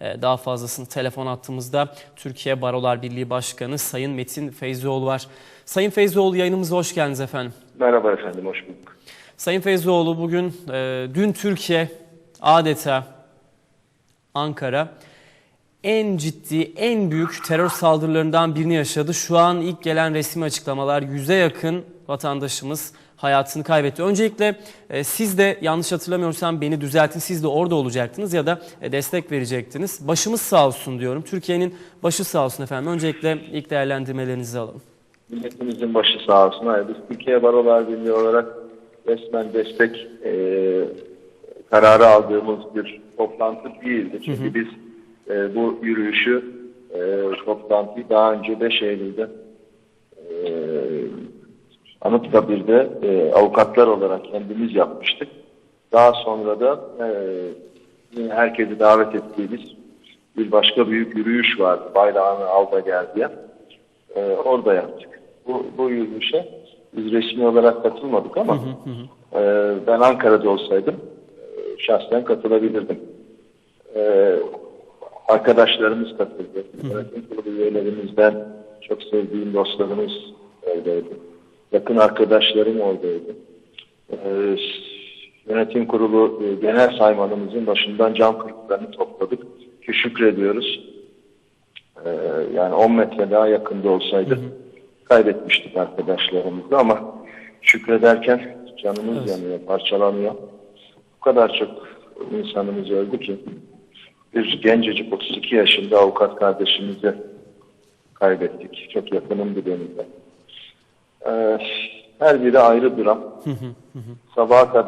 e, daha fazlasını telefon attığımızda Türkiye Barolar Birliği Başkanı Sayın Metin Feyzioğlu var. Sayın Feyzioğlu yayınımıza hoş geldiniz efendim. Merhaba efendim, hoş bulduk. Sayın Feyzioğlu bugün e, dün Türkiye adeta Ankara en ciddi, en büyük terör saldırılarından birini yaşadı. Şu an ilk gelen resmi açıklamalar yüze yakın vatandaşımız hayatını kaybetti. Öncelikle e, siz de yanlış hatırlamıyorsam beni düzeltin. Siz de orada olacaktınız ya da e, destek verecektiniz. Başımız sağ olsun diyorum. Türkiye'nin başı sağ olsun efendim. Öncelikle ilk değerlendirmelerinizi alalım. Milletimizin başı sağ olsun. Hayır, biz Türkiye Barolar Birliği olarak resmen destek e, kararı aldığımız bir toplantı değildi. Çünkü biz e, bu yürüyüşü, e, toplantıyı daha önce 5 Eylül'de e, Anıtkabir'de e, avukatlar olarak kendimiz yapmıştık. Daha sonra da e, herkesi davet ettiğimiz bir başka büyük yürüyüş vardı. Bayrağını al da gel diye. E, orada yaptık. Bu, bu yürüyüşe biz resmi olarak katılmadık ama e, ben Ankara'da olsaydım e, şahsen katılabilirdim. E, arkadaşlarımız katıldı. Yönetim kurulu üyelerimizden çok sevdiğim dostlarımız oradaydı. Yakın arkadaşlarım oradaydı. Ee, yönetim kurulu e, genel saymanımızın başından cam kırıklarını topladık ki şükrediyoruz. Ee, yani 10 metre daha yakında olsaydı kaybetmiştik arkadaşlarımızı ama şükrederken canımız Evet. yanıyor, parçalanıyor. Bu kadar çok insanımız öldü ki bir gencecik 32 yaşında avukat kardeşimizi kaybettik. Çok yakınımdı benim de. Ee, her biri ayrı dram. Sabaha kadar